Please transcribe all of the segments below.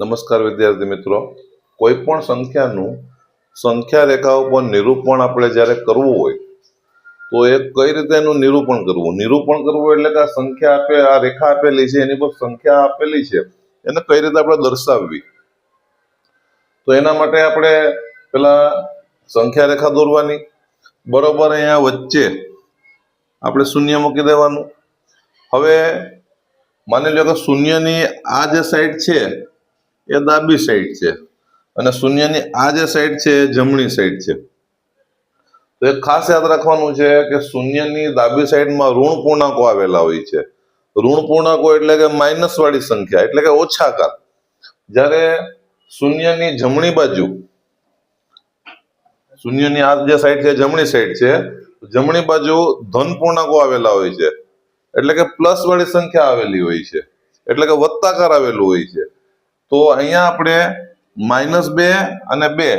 નમસ્કાર વિદ્યાર્થી મિત્રો. કોઈ પણ સંખ્યાનું સંખ્યા રેખા ઉપર નિરૂપણ આપણે જ્યારે કરવું હોય, તો એ કઈ રીતે એનું નિરૂપણ કરવું? નિરૂપણ કરવું એટલે કે આ સંખ્યા આપે, આ રેખા આપેલી છે, એની પર સંખ્યા આપેલી છે, એને કઈ રીતે આપણે દર્શાવવી? તો એના માટે આપણે પેલા સંખ્યા રેખા દોરવાની. બરોબર અહીંયા વચ્ચે આપણે શૂન્ય મૂકી દેવાનું. હવે માની લો કે શૂન્યની આ જે સાઈડ છે એ ડાબી સાઈડ છે. અને શૂન્યની આ જે સાઈડ છે એ જમણી સાઈડ છે. તો એક ખાસ યાદ રાખવાનું છે કે શૂન્યની ડાબી સાઈડમાં ઋણ પૂર્ણાંકો આવેલા હોય છે. ઋણ પૂર્ણાંકો એટલે કે માઇનસ વાળી સંખ્યા, એટલે કે ઓછાકાર. જ્યારે શૂન્યની જમણી બાજુ, શૂન્યની આ જે સાઈડ છે જમણી સાઈડ છે, જમણી બાજુ ધન પૂર્ણાંકો આવેલા હોય છે. એટલે કે પ્લસ વાળી સંખ્યા આવેલી હોય છે. એટલે કે વત્તાકાર આવેલું હોય છે. તો અહીંયા આપણે માઇનસ બે અને બે,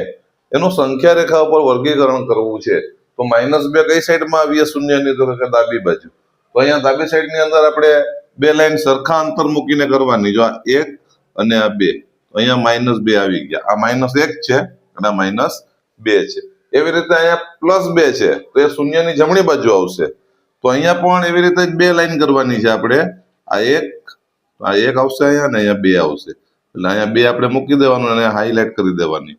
એનું સંખ્યા રેખા ઉપર વર્ગીકરણ કરવું છે. તો માઇનસ બે કઈ સાઈડમાં આવીએ? શૂન્યની તો કે ડાબી બાજુ? તો અહીંયા ડાબી સાઈડની અંદર આપણે બે લાઈન સરખા અંતર મૂકીને કરવાની. જો આ એક અને આ બે અહીંયા માઇનસ બે આવી ગયા. આ માઇનસ એક છે અને આ માઇનસ બે છે. એવી રીતે અહીંયા પ્લસ બે છે, તો એ શૂન્યની જમણી બાજુ આવશે. તો અહીંયા પણ એવી રીતે બે લાઈન કરવાની છે આપણે. આ એક આ એક આવશે અહીંયા ને અહીંયા બે આવશે. એટલે અહીંયા બે આપણે મૂકી દેવાનું અને હાઇલાઇટ કરી દેવાની.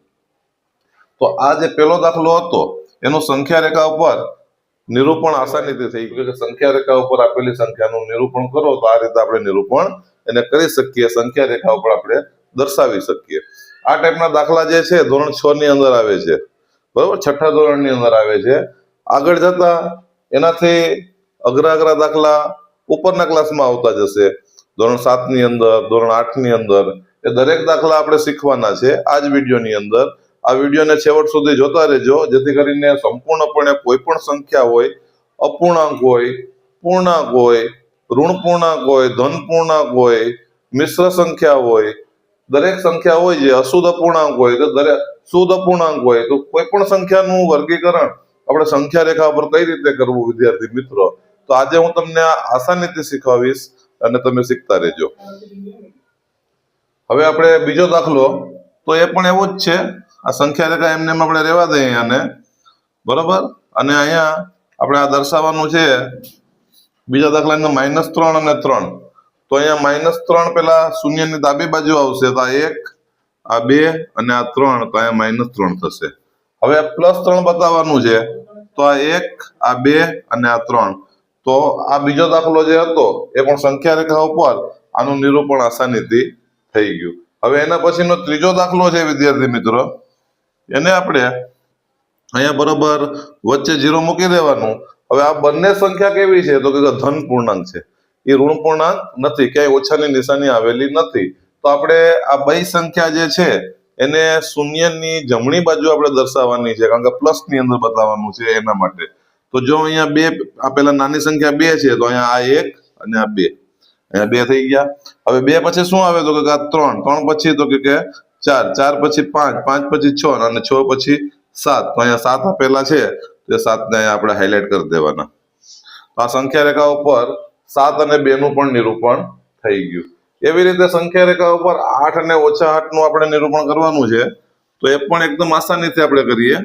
તો આ જે પેલો દાખલો હતો, એનો સંખ્યા રેખા ઉપર નિરૂપણ આસાનીથી થઈ ગયું કે સંખ્યા રેખા ઉપર આપેલી સંખ્યાનું નિરૂપણ કરો, તો આ રીતે આપણે નિરૂપણ એને કરી શકીએ. સંખ્યા રેખા ઉપર આપણે દર્શાવી શકીએ. આ ટાઈપના દાખલા જે છે, ધોરણ છ ની અંદર આવે છે. બરોબર? છઠ્ઠા ધોરણની અંદર આવે છે. આગળ જતા એનાથી અઘરા અઘરા દાખલા ઉપરના ક્લાસમાં આવતા જશે. ધોરણ સાતની અંદર, ધોરણ આઠની અંદર એ દરેક દાખલા આપણે શીખવાના છે આ જ વિડીયોની અંદર. આ વિડીયોને છેવટ સુધી જોતા રહેજો, જેથી કરીને સંપૂર્ણપણે કોઈ પણ સંખ્યા હોય, અપૂર્ણાંક હોય, પૂર્ણાંક હોય, ઋણ પૂર્ણાંક હોય, ધન પૂર્ણાંક હોય, મિશ્ર સંખ્યા હોય, દરેક સંખ્યા હોય જે અશુદ્ધ અપૂર્ણાંક હોય, તો દરેક શુદ્ધ અપૂર્ણાંક હોય, તો કોઈ પણ સંખ્યાનું વર્ગીકરણ આપણે સંખ્યા રેખા પર કઈ રીતે કરવું, વિદ્યાર્થી મિત્રો? તો આજે હું તમને આસાનીથી શીખવાવીશ અને તમે શીખતા રહેજો. હવે આપણે બીજો દાખલો, તો એ પણ એવો જ છે. આ સંખ્યા રેખા એમને એમ આપણે રહેવા દઈએ આને. બરોબર? અને અહીંયા આપણે આ દર્શાવવાનું છે, બીજા દાખલાની અંદર માઇનસ ત્રણ અને ત્રણ. તો અહીંયા માઇનસ ત્રણ પેલા શૂન્યની ડાબી બાજુ આવશે, તો આ એક, આ બે અને આ ત્રણ, તો અહીંયા માઇનસ ત્રણ થશે. હવે પ્લસ ત્રણ બતાવવાનું છે, તો આ એક, આ બે અને આ ત્રણ. તો આ બીજો દાખલો જે હતો, એ પણ સંખ્યા રેખા ઉપર. આનું નિરૂપણ આસાનીથી થઈ ગયું. હવે એના પછીનો ત્રીજો દાખલો છે, વિદ્યાર્થી મિત્રો. એને આપણે અહીંયા બરોબર વચ્ચે જીરો મૂકી દેવાનું. હવે આ બંને સંખ્યા કેવી છે? તો કે ધન પૂર્ણાંક છે. એ ઋણ પૂર્ણાંક નથી, ક્યાંય ઓછાની નિશાની આવેલી નથી. તો આપણે આ બે સંખ્યા જે છે, એને શૂન્યની જમણી બાજુ આપણે દર્શાવવાની છે, કારણ કે પ્લસની અંદર બતાવવાનું છે એના માટે. તો જો અહીંયા બે, આ પેલા નાની સંખ્યા બે છે, તો અહીંયા આ એક અને આ બે. અહીંયા બે થઈ ગયા. હવે બે પછી શું આવે તો કે ત્રણ? ત્રણ પછી તો કે ચાર. ચાર પછી પાંચ. પાંચ પછી છ અને છ પછી સાત. તો અહીંયા સાત આપેલા છે. તો સાત ને અહીંયા આપણે હાઇલાઇટ કરી દેવાના. આ સંખ્યા રેખા ઉપર સાત અને બે નું પણ નિરૂપણ થઈ ગયું. એવી રીતે સંખ્યા રેખા ઉપર આઠ અને ઓછા આઠનું આપણે નિરૂપણ કરવાનું છે. તો એ પણ એકદમ આસાનીથી આપણે કરીએ.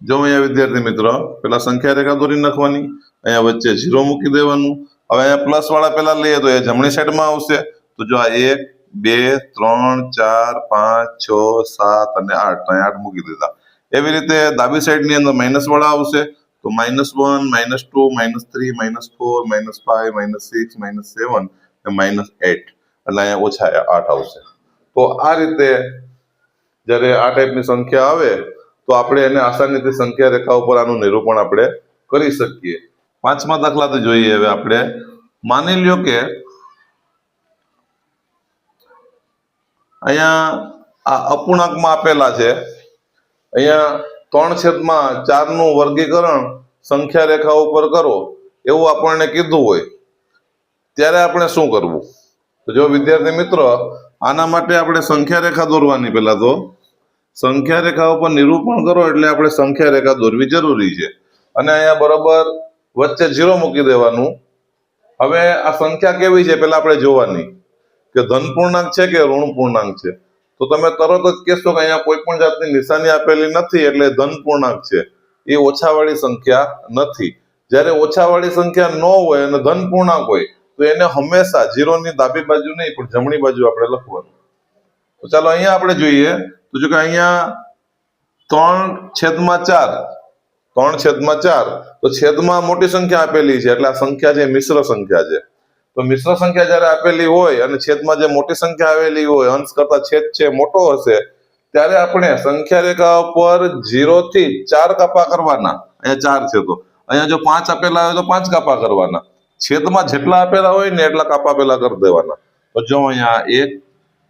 જો અહીંયા વિદ્યાર્થી મિત્રો, પેલા સંખ્યા રેખા દોરી નાખવાની. અહીંયા વચ્ચે ઝીરો મૂકી દેવાનું. હવે અહીંયા પ્લસ વાળા પેલા લઈએ તો એ જમણી સાઈડમાં આવશે. તો જો આ એક, બે, ત્રણ, ચાર, પાંચ, છ, સાત અને આઠ. તો અહીંયા આઠ મૂકી દીધા. એવી રીતે ડાબી સાઈડની અંદર માઇનસ વાળા આવશે. તો minus one minus two minus three minus four minus five minus six minus seven minus eight એટલે અહીંયા ઓછા આઠ આવશે. તો આ રીતે જ્યારે આ ટાઈપની સંખ્યા આવે, તો આપણે એને આસાનીથી સંખ્યા રેખા ઉપર આનું નિરૂપણ આપણે કરી શકીએ. પાંચમા દાખલાથી જોઈએ હવે આપણે. માની લ્યો કે અહીંયા આ અપૂર્ણાંકમાં આપેલા છે. અહીંયા ત્રણ છેદમાં ચારનું વર્ગીકરણ સંખ્યા રેખા ઉપર કરો, એવું આપણને કીધું હોય. ત્યારે આપણે શું કરવું? તો જો વિદ્યાર્થી મિત્રો, આના માટે આપણે સંખ્યા રેખા દોરવાની પહેલા તો. સંખ્યા રેખા ઉપર નિરૂપણ કરો એટલે આપણે સંખ્યા રેખા દોરવી જરૂરી છે. અને અહીંયા બરોબર વચ્ચે ઝીરો મૂકી દેવાનું. હવે આ સંખ્યા કેવી છે પેલા આપણે જોવાની. કે ધન પૂર્ણાંક છે કે ઋણ પૂર્ણાંક છે? તો તમે તરત જ કહેશો કે અહીંયા કોઈ પણ જાતની નિશાની આપેલી નથી એટલે ધન પૂર્ણાંક છે. એ ઓછાવાળી સંખ્યા નથી. જ્યારે ઓછાવાળી સંખ્યા ન હોય અને ધન પૂર્ણાંક હોય, તો એને હંમેશા ઝીરોની ડાબી બાજુ નહીં, પણ જમણી બાજુ આપણે લખવાનું. તો ચાલો અહીંયા આપણે જોઈએ. તો જો કે અહીંયા ત્રણ છેદમાં ચાર. ત્રણ છેદમાં ચાર. તો છેદમાં મોટી સંખ્યા આપેલી છે. એટલે આ સંખ્યા છે મિશ્ર સંખ્યા છે. તો મિશ્ર સંખ્યા જ્યારે આપેલી હોય અને છેદમાં જે મોટી સંખ્યા આવેલી હોય, અંશ કરતા છેદ છે મોટો હશે, ત્યારે આપણે સંખ્યા રેખા ઉપર ઝીરો થી ચાર કાપા કરવાના. અહીંયા ચાર છે તો. અહીંયા જો પાંચ આપેલા હોય તો પાંચ કાપા કરવાના. છેદમાં જેટલા આપેલા હોય ને એટલા કાપા પેલા કરી દેવાના. તો જો અહીંયા એક,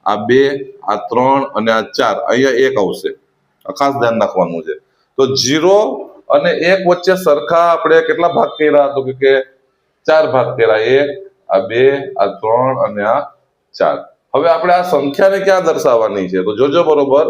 આ બે, આ ત્રણ અને આ ચાર, અહીંયા એક આવશે. ખાસ ધ્યાન રાખવાનું છે. તો જીરો અને એક વચ્ચે સરખા આપણે કેટલા ભાગ કર્યા? તો કે ચાર ભાગ કર્યા. એક, આ બે, આ ત્રણ અને આ ચાર. હવે આપણે આ સંખ્યાને ક્યાં દર્શાવવાની છે? તો જોજો બરોબર.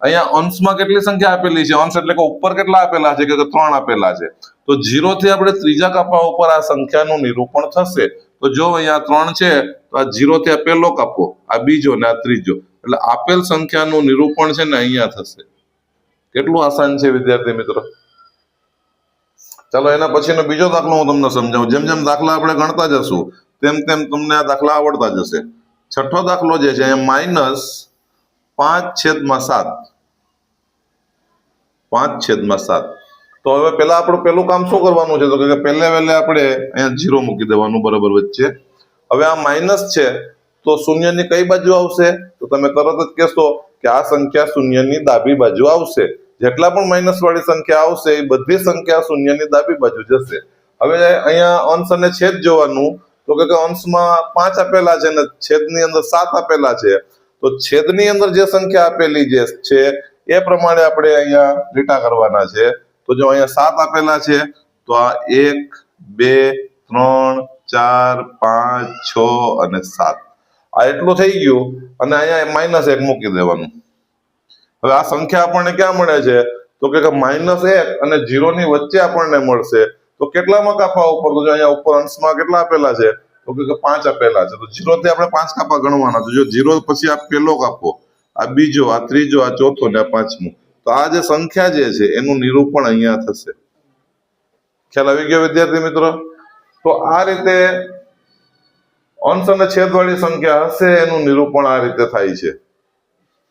અહીંયા અંશમાં કેટલી સંખ્યા આપેલી છે? અંશ એટલે કે ઉપર કેટલા આપેલા છે? કે ત્રણ આપેલા છે? તો જીરો થી આપણે ત્રીજા કાપા ઉપર આ સંખ્યાનું નિરૂપણ થશે. તો જો અહીંયા ત્રણ છે, તો આ જીરો થી આ પહેલો કાપો, આ બીજો ને આ ત્રીજો. એટલે આપેલ સંખ્યાનું નિરૂપણ છે ને અહીંયા થશે. કેટલું આસાન છે વિદ્યાર્થી મિત્રો? ચાલો એના પછીનો બીજો દાખલો હું તમને સમજાવું. જેમ જેમ દાખલા આપણે ગણતા જશું, તેમ તેમ તમને આ દાખલા આવડતા જશે. છઠ્ઠો દાખલો જે છે, એ માઇનસ પાંચ છેદમાં સાત. પાંચ છેદમાં સાત. તો હવે પેલા આપણું પહેલું કામ શું કરવાનું છે? તો કે પહેલે વહેલે આપણે અહીંયા જીરો મૂકી દેવાનું બરાબર વચ્ચે. હવે આ માઇનસ છે, તો શૂન્યની કઈ બાજુ આવશે? તો તમે તરત જ કહેશો કે આ સંખ્યા શૂન્યની ડાબી બાજુ આવશે. જેટલા પણ માઇનસ વાળી સંખ્યા આવશે, એ બધી સંખ્યા શૂન્યની ડાબી બાજુ જશે. હવે અહીંયા અંશ અને છેદ જોવાનું, તો કે અંશમાં પાંચ આપેલા છે ને છેદની અંદર સાત આપેલા છે. તો છેદની અંદર જે સંખ્યા આપેલી જે છે, એ પ્રમાણે આપણે અહીંયા રીટા કરવાના છે. તો જો અહીંયા સાત આપેલા છે, તો આ એક, બે, ત્રણ, ચાર, પાંચ, છ અને સાત. આ એટલું થઈ ગયું, અને અહીંયા માઇનસ એક મૂકી દેવાનું. હવે આ સંખ્યા આપણને ક્યાં મળે છે? તો કે માઇનસ એક અને જીરો ની વચ્ચે આપણને મળશે. તો કેટલામાં કાપા ઉપર? તો અહીંયા ઉપર અંશમાં કેટલા આપેલા છે? તો કે પાંચ આપેલા છે. તો જીરો થી આપણે પાંચ કાપા ગણવાના છે. જો ઝીરો પછી આ પેલો કાપો, આ બીજો, આ ત્રીજો, આ ચોથો ને આ પાંચમો. તો આ જે સંખ્યા જે છે, એનું નિરૂપણ અહીંયા થશે. ખ્યાલ આવી ગયો વિદ્યાર્થી મિત્રો? તો આ રીતે અંશ અને છેદ વાળી સંખ્યા હશે, એનું નિરૂપણ આ રીતે થાય છે.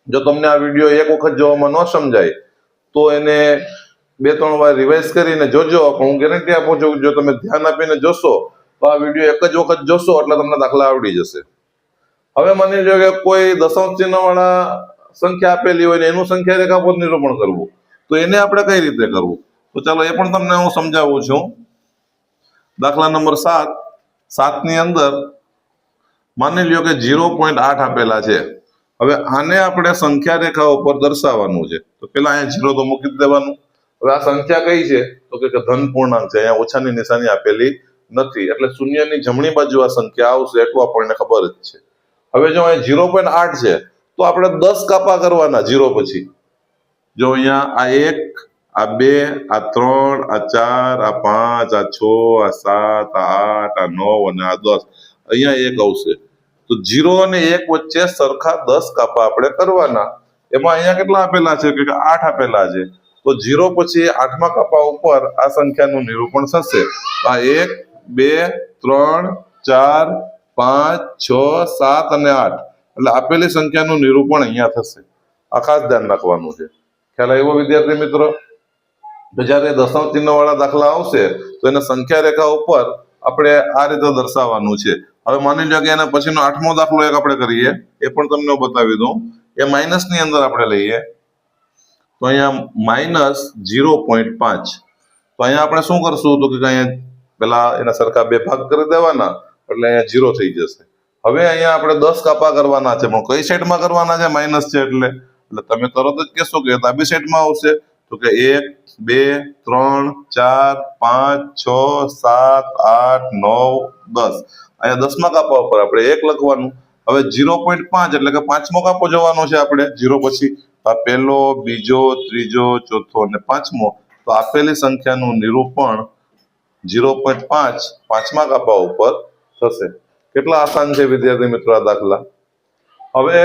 જો તમને આ વીડિયો એક વખત જોવામાં ન સમજાય, તો એને બે ત્રણ વાર રિવાઇઝ કરીને જોજો. પણ હું ગેરંટી આપું છું જો તમે ધ્યાન આપીને જોશો, તો આ વીડિયો એક જ વખત જોશો, એટલે તમને દાખલા આવડી જશે. હવે માની લો કે કોઈ દશાંશ ચિહ્ન વાળા સંખ્યા આપેલી હોય ને એનું સંખ્યા રેખા પર નિરૂપણ કરવું, તો એને આપણે કઈ રીતે કરવું? તો ચાલો એ પણ તમને હું સમજાવું છું. દાખલા નંબર સાત, સાતની અંદર માની લ્યો કે ઝીરો પોઈન્ટ આઠ આપેલા છે. હવે આને આપણે સંખ્યા રેખા ઉપર દર્શાવવાનું છે. તો પેલા અહીંયા ઝીરો તો મૂકી દેવાનું. હવે આ સંખ્યા કઈ છે? તો કે ધન પૂર્ણાંક છે. અહીંયા ઓછાની નિશાની આપેલી નથી. એટલે શૂન્યની જમણી બાજુ આ સંખ્યા આવશે એટલું આપણને ખબર જ છે. હવે જો અહીંયા ઝીરો પોઈન્ટ આઠ છે, તો આપણે દસ કાપા કરવાના ઝીરો પછી. જો અહીંયા આ એક, આ બે, આ ત્રણ, આ ચાર, આ પાંચ, આ છ, આ સાત, આ આઠ, આ નવ અને આ દસ. અહીંયા એક આવશે. તો જીરો અને એક વચ્ચે સરખા દસ કાપા આપણે કરવાના. એમાં અહીંયા કેટલા આપેલા છે? કે આઠ આપેલા છે. તો જીરો પછી આઠમા કાપા ઉપર આ સંખ્યાનું નિરૂપણ થશે. આ એક, બે, ત્રણ, ચાર, પાંચ, છ, સાત અને આઠ. એટલે આપેલી સંખ્યાનું નિરૂપણ અહીંયા થશે. આ ખાસ ધ્યાન રાખવાનું છે. ખ્યાલ આવ્યો વિદ્યાર્થી મિત્રો? તો જ્યારે દશાંશ ચિહ્ન વાળા દાખલા આવશે, તો એને સંખ્યા રેખા ઉપર આપણે આ રીતે દર્શાવવાનું છે. હવે માની લો કે એના પછીનો આઠમો દાખલો એક આપણે કરીએ, એ પણ તમને બતાવી દઉં. એ માઇનસની અંદર આપણે લઈએ. તો અહીંયા માઇનસ ઝીરો પોઈન્ટ પાંચ. તો અહીંયા આપણે શું કરશું? તો કે અહીંયા પેલા એના સરખા બે ભાગ કરી દેવાના, એટલે અહીંયા ઝીરો થઈ જશે. હવે અહીંયા આપણે દસ કાપા કરવાના છે. પણ કઈ સાઈડમાં કરવાના છે? માઇનસ છે એટલે. એટલે તમે તરત જ કહેશો કે ડાબી સાઈડમાં આવશે. તો કે એક, બે, ત્રણ, ચાર, પાંચ, છ, સાત, આઠ, નવ, દસ. અહીંયા દસમા કાપા ઉપર આપણે એક લખવાનું. હવે ઝીરો પોઈન્ટ પાંચ એટલે કે પાંચમો કાપો જવાનો છે આપણે. ઝીરો પછી પહેલો, બીજો, ત્રીજો, ચોથો અને પાંચમો. તો આપેલી સંખ્યાનું નિરૂપણ ઝીરો પોઈન્ટ પાંચ પાંચમા કાપા ઉપર થશે. કેટલા આસાન છે વિદ્યાર્થી મિત્રો આ દાખલા? હવે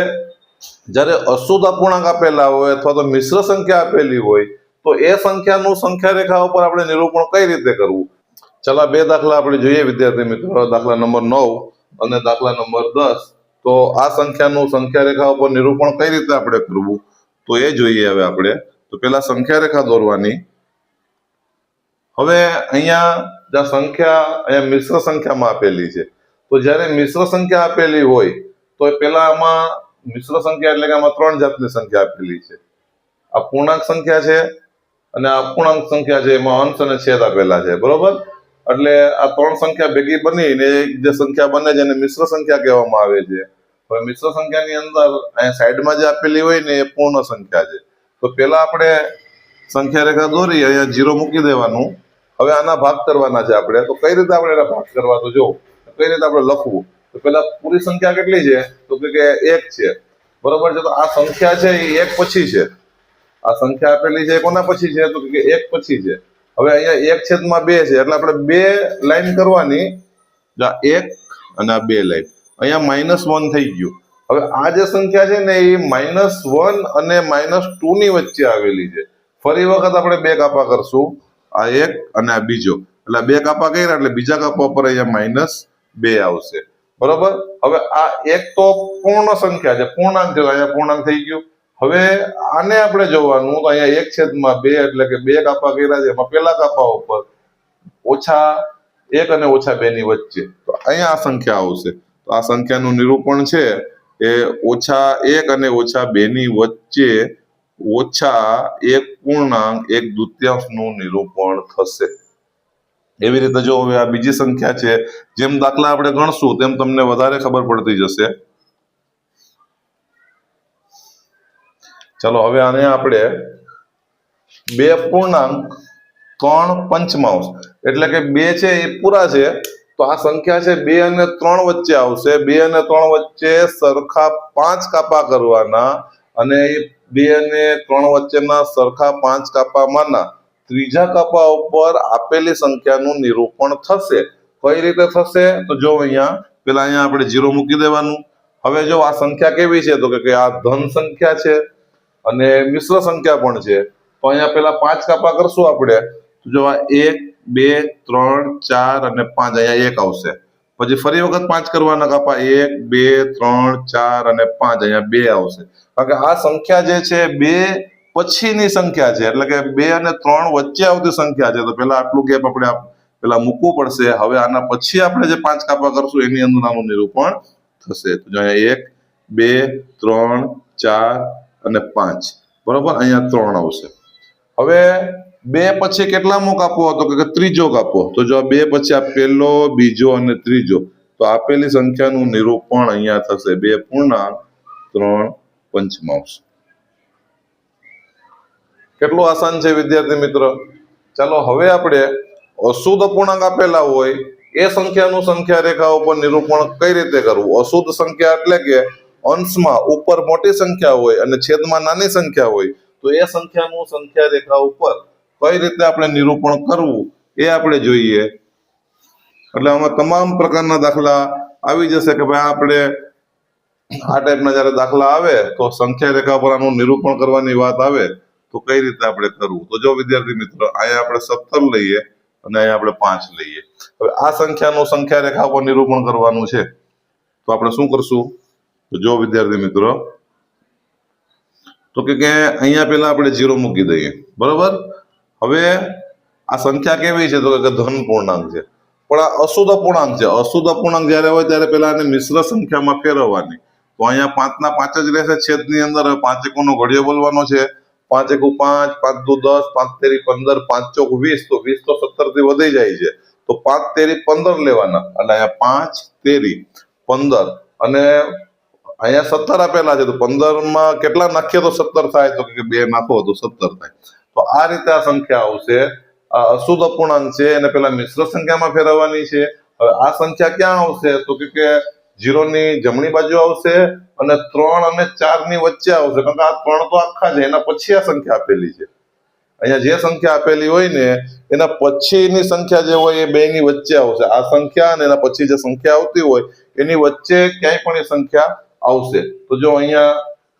જ્યારે અશુદ્ધ અપૂર્ણાંક આપેલા હોય અથવા તો મિશ્ર સંખ્યા આપેલી હોય, તો એ સંખ્યાનું સંખ્યા રેખા ઉપર આપણે નિરૂપણ કઈ રીતે કરવું? ચાલો બે દાખલા આપણે જોઈએ, વિદ્યાર્થી મિત્રો, દાખલા નંબર નવ અને દાખલા નંબર દસ. તો આ સંખ્યાનું સંખ્યા રેખા ઉપર નિરૂપણ કઈ રીતે આપણે કરવું? તો એ જોઈએ હવે આપણે. તો પેલા સંખ્યા રેખા દોરવાની. હવે અહીંયા જ્યાં સંખ્યા અહીંયા મિશ્ર સંખ્યામાં આપેલી છે. તો જ્યારે મિશ્ર સંખ્યા આપેલી હોય, તો પેલા આમાં મિશ્ર સંખ્યા એટલે કે આમાં ત્રણ જાતની સંખ્યા આપેલી છે. આ પૂર્ણાંક સંખ્યા છે અને આ અપૂર્ણાંક સંખ્યા છે એમાં અંશ અને છેદ આપેલા છે. બરોબર? એટલે આ ત્રણ સંખ્યા ભેગી બનીને જે સંખ્યા બને છે એને મિશ્ર સંખ્યા કહેવામાં આવે છે. હવે મિશ્ર સંખ્યાની અંદર અહીંયા સાઈડમાં જે આપેલી હોય ને એ પૂર્ણ સંખ્યા છે. તો પેલા આપણે સંખ્યા રેખા દોરી અહીંયા જીરો મૂકી દેવાનું. હવે આના ભાગ કરવાના છે આપણે. તો કઈ રીતે આપણે એના ભાગ કરવા? તો જો, કઈ રીતે આપણે લખવું? તો પેલા પૂરી સંખ્યા કેટલી છે? તો કે એક છે. બરોબર છે? તો આ સંખ્યા છે એ એક પછી છે. આ સંખ્યા આપેલી છે કોના પછી છે? તો કે એક પછી છે. હવે અહીંયા એક છેદમાં બે છે. એટલે આપણે બે લાઈન કરવાની. એક અને આ બે લાઈન. અહીંયા માઇનસ વન થઈ ગયું. હવે આ જે સંખ્યા છે ને એ માઇનસ વન અને માઇનસ ટુ ની વચ્ચે આવેલી છે. ફરી વખત આપણે બે કાપા કરશું. આ એક અને આ બીજો. એટલે બે કાપા કર્યા એટલે બીજા કાપા પર અહીંયા માઇનસ બે આવશે. બરોબર? હવે આ એક તો પૂર્ણ સંખ્યા છે, પૂર્ણાંક છે અહીંયા પૂર્ણાંક થઈ ગયું. હવે આને આપણે જોવાનું, તો અહીંયા એક છેદમાં બે એટલે કે બે કાપા કર્યા છે, એમાં પેલા કાપા ઉપર ઓછા એક અને ઓછા બે ની વચ્ચે. તો અહીંયા આ સંખ્યા આવશે. તો આ સંખ્યાનું નિરૂપણ છે એ ઓછા એક અને ઓછા બે ની વચ્ચે ઓછા એક પૂર્ણાંક, એક દૂત્યાંશનું નિરૂપણ થશે. એવી રીતે જો હવે આ બીજી સંખ્યા છે, જેમ દાખલા આપણે ગણશું, તેમ તમને વધારે ખબર પડતી જશે. ચલો, હવે આને આપણે બે પૂર્ણાંક ત્રણ પંચમાંશ, એટલે કે બે છે એ પૂરા છે, તો આ સંખ્યા છે બે અને ત્રણ વચ્ચે આવશે. બે અને ત્રણ વચ્ચે સરખા પાંચ કાપા કરવાના અને એ બે અને ત્રણ વચ્ચેના સરખા પાંચ કાપામાંના ત્રીજા કાપા ઉપર આપેલી સંખ્યાનું નિરૂપણ થશે. કઈ રીતે થશે? તો જો અહીંયા, પેલા અહીંયા આપણે જીરો મૂકી દેવાનું. હવે જો આ સંખ્યા કેવી છે? તો કે આ ધન સંખ્યા છે અને મિશ્ર સંખ્યા પણ છે. તો અહીંયા પેલા પાંચ કાપા કરશું આપણે. જો આ એક, બે, ત્રણ, ચાર અને પાંચ અહીંયા એક આવશે. પછી ફરી વખત પાંચ કરવાના કાપા. એક, બે, ત્રણ, ચાર અને પાંચ અહીંયા બે આવશે. કારણ કે આ સંખ્યા જે છે, બે પછીની સંખ્યા છે. એટલે કે બે અને ત્રણ વચ્ચે આવતી સંખ્યા છે. તો પેલા આટલું ગેપ આપણે આપ- પેલા મૂકવું પડશે. હવે આના પછી આપણે જે પાંચ કાપા કરશું, એની અંદર આનું નિરૂપણ થશે. તો અહીંયા એક, બે, ત્રણ, ચાર અને પાંચ. બરોબર? અહીંયા ત્રણ આવશે. હવે બે પછી કેટલામો કાપો હતો? કે ત્રીજો કાપો. તો જો બે પછી આ પેલો બીજો અને ત્રીજો. તો આપેલી સંખ્યાનું નિરૂપણ અહીંયા થશે. બે પૂર્ણાંક ત્રણ પંચમાંશ કેટલું આસાન છે વિદ્યાર્થી મિત્રો? ચાલો હવે આપણે અશુદ્ધ અપૂર્ણાંક આપેલા હોય, એ સંખ્યાનું સંખ્યા રેખા ઉપર નિરૂપણ કઈ રીતે કરવું? અશુદ્ધ સંખ્યા એટલે કે અંશમાં ઉપર મોટી સંખ્યા હોય અને છેદમાં નાની સંખ્યા હોય, તો એ સંખ્યાનું સંખ્યા રેખા ઉપર કઈ રીતે આપણે નિરૂપણ કરવું એ આપણે જોઈએ. એટલે આમાં તમામ પ્રકારના દાખલા આવી જશે કે ભાઈ આપણે આ ટાઈપના જયારે દાખલા આવે, તો સંખ્યા રેખા પર આનું નિરૂપણ કરવાની વાત આવે. તો કઈ રીતે આપણે કરવું? તો જો વિદ્યાર્થી મિત્રો, અહીંયા આપણે સત્તર લઈએ અને અહીંયા આપણે પાંચ લઈએ. હવે આ સંખ્યાનું સંખ્યા રેખા ઉપર નિરૂપણ કરવાનું છે. તો આપણે શું કરશું? તો જો વિદ્યાર્થી મિત્રો, તો કે અહીંયા પેલા આપણે જીરો મૂકી દઈએ. બરોબર? હવે આ સંખ્યા કેવી છે? તો કે ધન પૂર્ણાંક છે. પણ આ અશુદ્ધ અપૂર્ણાંક છે. અશુદ્ધ અપૂર્ણાંક જ્યારે હોય ત્યારે પેલા એને મિશ્ર સંખ્યામાં ફેરવવાની. તો અહીંયા પાંચના પાંચ જ રહેશે છેદની અંદર. પાંચ એકોનો ઘડિયો બોલવાનો છે? પાંચ એકુ પાંચ પાંચ દુ દસ, પાંચ તેરી, પંદર પાંચ ચોક વીસ તો વીસ તો સત્તરથી વધી જાય છે તો પાંચ તેરી પંદર લેવાના. અને અહીંયા પાંચ તેરી પંદર. અને અહીંયા સત્તર આપેલા છે, તો પંદર. માં કેટલા નાખીએ તો સત્તર થાય તો કે બે નાખો તો સત્તર થાય તો આ રીતે આ સંખ્યા આવશે આ અશુદ્ધ અપૂર્ણાંક છે એને પેલા મિશ્ર સંખ્યામાં ફેરવવાની છે. હવે આ સંખ્યા ક્યાં આવશે? તો કે ની જમણી બાજુ આવશે અને ત્રણ અને ચારની વચ્ચે આવશે. કારણ કે આ ત્રણ તો આખા છે, એના પછી આ સંખ્યા આપેલી છે. અહીંયા જે સંખ્યા આપેલી હોય ને, એના પછીની સંખ્યા જે હોય એ બે ની વચ્ચે આવશે. આ સંખ્યા અને એના પછી જે સંખ્યા આવતી હોય, એની વચ્ચે ક્યાંય પણ એ સંખ્યા આવશે. તો જો અહીંયા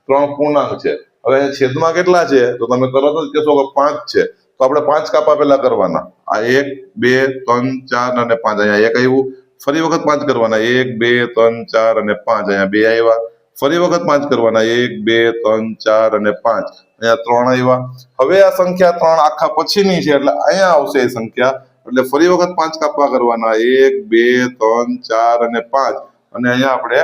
ત્રણ પૂર્ણાંક છે. હવે અહીંયા છેદમાં કેટલા છે? તો તમે તરત જ કહેશો કે પાંચ છે. તો આપણે પાંચ કાપા પેલા કરવાના. આ એક, બે, ત્રણ, ચાર અને પાંચ. અહીંયા એક આવ્યું. ફરી વખત પાંચ કરવાના. એક, બે, ત્રણ, ચાર અને પાંચ. અહીંયા બે આવ્યા ફરી વખત પાંચ કરવાના. એક, બે, ત્રણ, ચાર અને પાંચ. અહીંયા ત્રણ આવ્યા હવે આ સંખ્યા ત્રણ આખા પછીની છે, એટલે અહીંયા આવશે એ સંખ્યા. એટલે ફરી વખત પાંચ કાપા કરવાના. એક, બે, ત્રણ, ચાર અને પાંચ. અને અહીંયા આપણે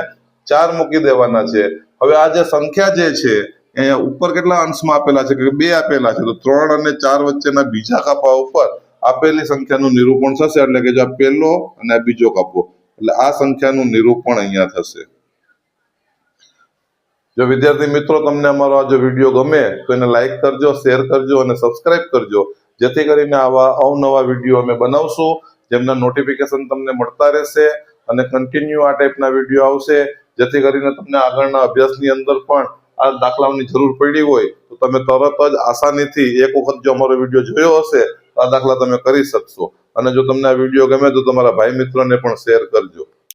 ચાર મૂકી દેવાના છે. હવે આ જે સંખ્યા જે છે, અહીંયા ઉપર કેટલા અંશમાં આપેલા છે? કે બે આપેલા છે. તો ત્રણ અને ચાર વચ્ચેના બીજા કાપા ઉપર આપેલી સંખ્યાનું નિરૂપણ થશે, એટલે કે જો આ પહેલો અને બીજો કાપો. એટલે આ સંખ્યાનું નિરૂપણ અહીંયા થશે. જો વિદ્યાર્થી મિત્રો, તમને અમારો આ જો વીડિયો ગમે, તો એને લાઈક કરજો, શેર કરજો અને સબસ્ક્રાઇબ કરજો. જેથી કરીને આવા અવનવા વીડિયો અમે બનાવશું, જેમના નોટિફિકેશન તમને મળતા રહેશે અને કન્ટિન્યુ આ ટાઈપના વીડિયો આવશે. જેથી કરીને તમને આગળના અભ્યાસની અંદર પણ આ દાખલાઓની જરૂર પડી હોય, તો તમે તરત જ આસાનીથી એક વખત જો અમારો વીડિયો જોયો હશે આ દાખલા તમે કરી શકશો. અને જો તમને આ વીડિયો ગમે તો તમારા ભાઈ મિત્રોને પણ શેર કરજો.